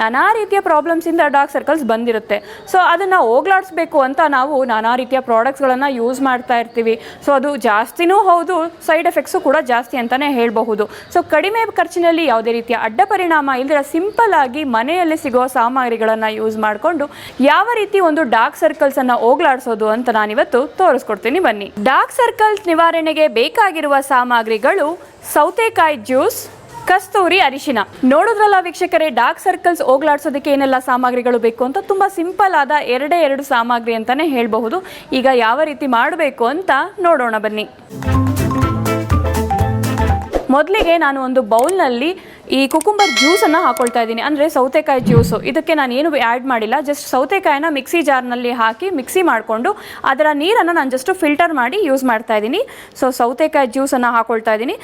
ನಾನಾ ರೀತಿಯ ಪ್ರಾಬ್ಲಮ್ಸಿಂದ ಡಾರ್ಕ್ ಸರ್ಕಲ್ಸ್ ಬಂದಿರುತ್ತೆ. ಸೊ ಅದನ್ನು ಹೋಗ್ಲಾಡಿಸ್ಬೇಕು ಅಂತ ನಾವು ನಾನಾ ರೀತಿಯ ಪ್ರಾಡಕ್ಟ್ಸ್ಗಳನ್ನು ಯೂಸ್ ಮಾಡ್ತಾ ಇರ್ತೀವಿ. ಸೊ ಅದು ಜಾಸ್ತಿನೂ ಹೌದು ಸೈಡ್ ಎಫೆಕ್ಟ್ಸು ಕೂಡ ಜಾಸ್ತಿ ಅಂತಲೇ ಹೇಳಬಹುದು. ಸೊ ಕಡಿಮೆ ಖರ್ಚಿನಲ್ಲಿ ಯಾವುದೇ ರೀತಿಯ ಅಡ್ಡ ಪರಿಣಾಮ ಇಲ್ಲದ ಸಿಂಪಲ್ ಆಗಿ ಮನೆಯಲ್ಲಿ ಸಿಗುವ ಸಾಮಗ್ರಿಗಳನ್ನು ಯೂಸ್ ಮಾಡಿಕೊಂಡು ಯಾವ ರೀತಿ ಒಂದು ಡಾರ್ಕ್ ಸರ್ಕಲ್ಸ್ ಅನ್ನ ಹೋಗ್ಲಾಡಿಸೋದು ಅಂತ ನಾನಿವತ್ತು ತೋರಿಸ್ಕೊಡ್ತೀನಿ ಬನ್ನಿ. ಡಾರ್ಕ್ ಸರ್ಕಲ್ಸ್ ನಿವಾರಣೆಗೆ ಬೇಕಾಗಿರುವ ಸಾಮಗ್ರಿಗಳು ಸೌತೆಕಾಯಿ ಜ್ಯೂಸ್ ಕಸ್ತೂರಿ ಅರಿಶಿನ. ನೋಡೋದ್ರಲ್ಲ ವೀಕ್ಷಕರೇ ಡಾರ್ಕ್ ಸರ್ಕಲ್ಸ್ ಹೋಗ್ಲಾಡ್ಸೋದಕ್ಕೆ ಏನೆಲ್ಲ ಸಾಮಗ್ರಿಗಳು ಬೇಕು ಅಂತ? ತುಂಬ ಸಿಂಪಲ್ ಆದ ಎರಡೇ ಎರಡು ಸಾಮಗ್ರಿ ಅಂತಾನೆ ಹೇಳಬಹುದು. ಈಗ ಯಾವ ರೀತಿ ಮಾಡಬೇಕು ಅಂತ ನೋಡೋಣ ಬನ್ನಿ. ಮೊದಲಿಗೆ ನಾನು ಒಂದು ಬೌಲ್ನಲ್ಲಿ ಈ ಕುಕುಂಬರ್ ಜ್ಯೂಸನ್ನು ಹಾಕೊಳ್ತಾ ಇದ್ದೀನಿ. ಅಂದರೆ ಸೌತೆಕಾಯಿ ಜ್ಯೂಸು ಇದಕ್ಕೆ ನಾನು ಏನು ಆ್ಯಡ್ ಮಾಡಿಲ್ಲ. ಜಸ್ಟ್ ಸೌತೆಕಾಯಿನ ಮಿಕ್ಸಿ ಜಾರ್ನಲ್ಲಿ ಹಾಕಿ ಮಿಕ್ಸಿ ಮಾಡಿಕೊಂಡು ಅದರ ನೀರನ್ನು ನಾನು ಜಸ್ಟ್ ಫಿಲ್ಟರ್ ಮಾಡಿ ಯೂಸ್ ಮಾಡ್ತಾ ಇದ್ದೀನಿ. ಸೊ ಸೌತೆಕಾಯಿ ಜ್ಯೂಸನ್ನು ಹಾಕೊಳ್ತಾ ಇದ್ದೀನಿ.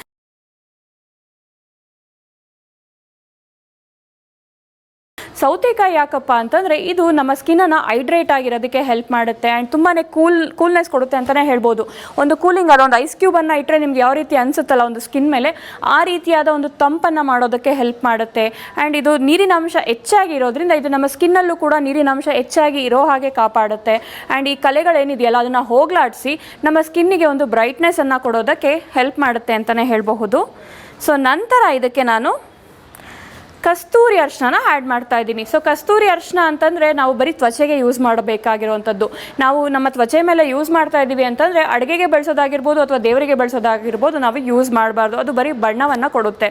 ಸೌತೆಕಾಯಿ ಯಾಕಪ್ಪ ಅಂತಂದರೆ ಇದು ನಮ್ಮ ಸ್ಕಿನ್ನನ್ನು ಹೈಡ್ರೇಟ್ ಆಗಿರೋದಕ್ಕೆ ಹೆಲ್ಪ್ ಮಾಡುತ್ತೆ ಆ್ಯಂಡ್ ತುಂಬಾ ಕೂಲ್ ಕೂಲ್ನೆಸ್ ಕೊಡುತ್ತೆ ಅಂತಲೇ ಹೇಳ್ಬೋದು. ಒಂದು ಕೂಲಿಂಗ್ ಅದೊಂದು ಐಸ್ ಕ್ಯೂಬನ್ನು ಇಟ್ಟರೆ ನಿಮ್ಗೆ ಯಾವ ರೀತಿ ಅನಿಸುತ್ತಲ್ಲ ಒಂದು ಸ್ಕಿನ್ ಮೇಲೆ, ಆ ರೀತಿಯಾದ ಒಂದು ತಂಪನ್ನು ಮಾಡೋದಕ್ಕೆ ಹೆಲ್ಪ್ ಮಾಡುತ್ತೆ. ಆ್ಯಂಡ್ ಇದು ನೀರಿನ ಅಂಶ ಹೆಚ್ಚಾಗಿ ಇರೋದ್ರಿಂದ ಇದು ನಮ್ಮ ಸ್ಕಿನ್ನಲ್ಲೂ ಕೂಡ ನೀರಿನ ಅಂಶ ಹೆಚ್ಚಾಗಿ ಇರೋ ಹಾಗೆ ಕಾಪಾಡುತ್ತೆ. ಆ್ಯಂಡ್ ಈ ಕಲೆಗಳೇನಿದೆಯಲ್ಲ, ಅದನ್ನು ಹೋಗ್ಲಾಡಿಸಿ ನಮ್ಮ ಸ್ಕಿನ್ನಿಗೆ ಒಂದು ಬ್ರೈಟ್ನೆಸ್ಸನ್ನು ಕೊಡೋದಕ್ಕೆ ಹೆಲ್ಪ್ ಮಾಡುತ್ತೆ ಅಂತಲೇ ಹೇಳಬಹುದು. ಸೊ ನಂತರ ಇದಕ್ಕೆ ನಾನು ಕಸ್ತೂರಿ ಅರ್ಶನ ಆ್ಯಡ್ ಮಾಡ್ತಾ ಇದ್ದೀನಿ. ಸೊ ಕಸ್ತೂರಿ ಅರ್ಶನ ಅಂತಂದರೆ ನಾವು ಬರೀ ತ್ವಚೆಗೆ ಯೂಸ್ ಮಾಡಬೇಕಾಗಿರುವಂಥದ್ದು. ನಾವು ನಮ್ಮ ತ್ವಚೆ ಮೇಲೆ ಯೂಸ್ ಮಾಡ್ತಾ ಇದ್ದೀವಿ ಅಂತಂದರೆ ಅಡುಗೆಗೆ ಬಳಸೋದಾಗಿರ್ಬೋದು ಅಥವಾ ದೇವರಿಗೆ ಬಳಸೋದಾಗಿರ್ಬೋದು ನಾವು ಯೂಸ್ ಮಾಡಬಾರ್ದು. ಅದು ಬರೀ ಬಣ್ಣವನ್ನು ಕೊಡುತ್ತೆ.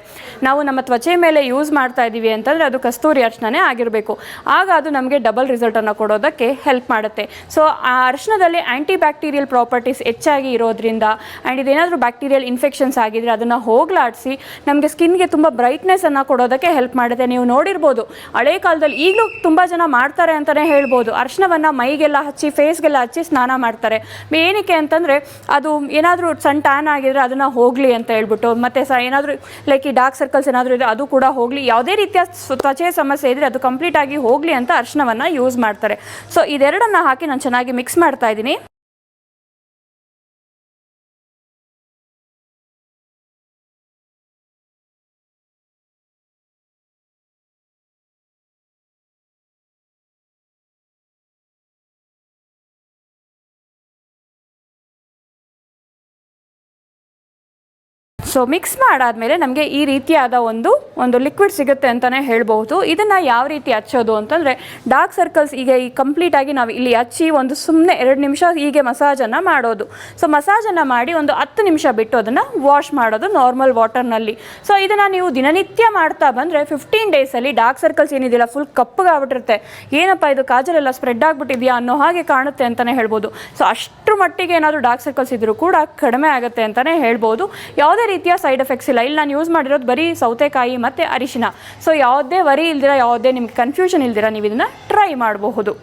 ನಾವು ನಮ್ಮ ತ್ವಚೆ ಮೇಲೆ ಯೂಸ್ ಮಾಡ್ತಾ ಇದ್ದೀವಿ ಅಂತಂದರೆ ಅದು ಕಸ್ತೂರಿ ಅರ್ಶನನೇ ಆಗಿರಬೇಕು. ಆಗ ಅದು ನಮಗೆ ಡಬಲ್ ರಿಸಲ್ಟನ್ನು ಕೊಡೋದಕ್ಕೆ ಹೆಲ್ಪ್ ಮಾಡುತ್ತೆ. ಸೊ ಆ ಅರ್ಶನದಲ್ಲಿ ಆ್ಯಂಟಿ ಬ್ಯಾಕ್ಟೀರಿಯಲ್ ಪ್ರಾಪರ್ಟೀಸ್ ಹೆಚ್ಚಾಗಿ ಇರೋದ್ರಿಂದ ಆ್ಯಂಡ್ ಇದೇನಾದರೂ ಬ್ಯಾಕ್ಟೀರಿಯಲ್ ಇನ್ಫೆಕ್ಷನ್ಸ್ ಆಗಿದ್ರೆ ಅದನ್ನು ಹೋಗ್ಲಾಡಿಸಿ ನಮಗೆ ಸ್ಕಿನ್ಗೆ ತುಂಬ ಬ್ರೈಟ್ನೆಸ್ಸನ್ನು ಕೊಡೋದಕ್ಕೆ ಹೆಲ್ಪ್ ಮಾಡುತ್ತೆ ನೀವು ನೋಡಿರ್ಬೋದು. ಹಳೆ ಕಾಲದಲ್ಲಿ ಈಗಲೂ ತುಂಬ ಜನ ಮಾಡ್ತಾರೆ ಅಂತಲೇ ಹೇಳ್ಬೋದು. ಅರ್ಶನವನ್ನು ಮೈಗೆಲ್ಲ ಹಚ್ಚಿ ಫೇಸ್ಗೆಲ್ಲ ಹಚ್ಚಿ ಸ್ನಾನ ಮಾಡ್ತಾರೆ. ಏನಕ್ಕೆ ಅಂತಂದರೆ, ಅದು ಏನಾದರೂ ಸಣ್ಣ ಟ್ಯಾನ್ ಆಗಿದ್ರೆ ಅದನ್ನು ಹೋಗಲಿ ಅಂತ ಹೇಳ್ಬಿಟ್ಟು, ಮತ್ತು ಸ ಏನಾದರೂ ಲೈಕ್ ಈ ಡಾರ್ಕ್ ಸರ್ಕಲ್ಸ್ ಏನಾದರೂ ಇದ್ದರೆ ಅದು ಕೂಡ ಹೋಗಲಿ. ಯಾವುದೇ ರೀತಿಯ ತ್ವಚೆಯ ಸಮಸ್ಯೆ ಇದ್ದರೆ ಅದು ಕಂಪ್ಲೀಟ್ ಆಗಿ ಹೋಗಲಿ ಅಂತ ಅರ್ಶನವನ್ನು ಯೂಸ್ ಮಾಡ್ತಾರೆ. ಸೊ ಇದೆರಡನ್ನು ಹಾಕಿ ನಾನು ಚೆನ್ನಾಗಿ ಮಿಕ್ಸ್ ಮಾಡ್ತಾ ಇದ್ದೀನಿ. ಸೊ ಮಿಕ್ಸ್ ಮಾಡಾದ್ಮೇಲೆ ನಮಗೆ ಈ ರೀತಿಯಾದ ಒಂದು ಒಂದು ಲಿಕ್ವಿಡ್ ಸಿಗುತ್ತೆ ಅಂತಲೇ ಹೇಳ್ಬೋದು ಇದನ್ನು ಯಾವ ರೀತಿ ಹಚ್ಚೋದು ಅಂತಂದರೆ ಡಾರ್ಕ್ ಸರ್ಕಲ್ಸ್ ಈಗ ಈ ಕಂಪ್ಲೀಟಾಗಿ ನಾವು ಇಲ್ಲಿ ಹಚ್ಚಿ ಒಂದು ಸುಮ್ಮನೆ ಎರಡು ನಿಮಿಷ ಹೀಗೆ ಮಸಾಜನ್ನು ಮಾಡೋದು. ಸೊ ಮಸಾಜನ್ನು ಮಾಡಿ ಒಂದು ಹತ್ತು ನಿಮಿಷ ಬಿಟ್ಟು ಅದನ್ನು ವಾಶ್ ಮಾಡೋದು ನಾರ್ಮಲ್ ವಾಟರ್ನಲ್ಲಿ ಸೊ ಇದನ್ನು ನೀವು ದಿನನಿತ್ಯ ಮಾಡ್ತಾ ಬಂದರೆ ಫಿಫ್ಟೀನ್ ಡೇಸಲ್ಲಿ ಡಾರ್ಕ್ ಸರ್ಕಲ್ಸ್ ಏನಿದೆಯಲ್ಲ ಫುಲ್ ಕಪ್ಪಗಾಗ್ಬಿಟ್ಟಿರುತ್ತೆ. ಏನಪ್ಪ ಇದು, ಕಾಜಲೆಲ್ಲ ಸ್ಪ್ರೆಡ್ ಆಗಿಬಿಟ್ಟಿದೆಯಾ ಅನ್ನೋ ಹಾಗೆ ಕಾಣುತ್ತೆ ಅಂತಲೇ ಹೇಳ್ಬೋದು ಸೊ ಅಷ್ಟರ ಮಟ್ಟಿಗೆ ಏನಾದರೂ ಡಾರ್ಕ್ ಸರ್ಕಲ್ಸ್ ಇದ್ದರೂ ಕೂಡ ಕಡಿಮೆ ಆಗುತ್ತೆ ಅಂತಲೇ ಹೇಳ್ಬೋದು. ಯಾವುದೇ ರೀತಿಯ ಸೈಡ್ ಎಫೆಕ್ಟ್ಸ್ ಇಲ್ಲ. ಇಲ್ಲಿ ನಾನು ಯೂಸ್ ಮಾಡಿರೋದು ಬರೀ ಸೌತೆಕಾಯಿ ಮತ್ತು ಅರಿಶಿನ. ಸೊ ಯಾವುದೇ ವರಿ ಇಲ್ದಿರ, ಯಾವುದೇ ನಿಮ್ಗೆ ಕನ್ಫ್ಯೂಷನ್ ಇಲ್ದಿರ ನೀವು ಇದನ್ನು ಟ್ರೈ ಮಾಡಬಹುದು.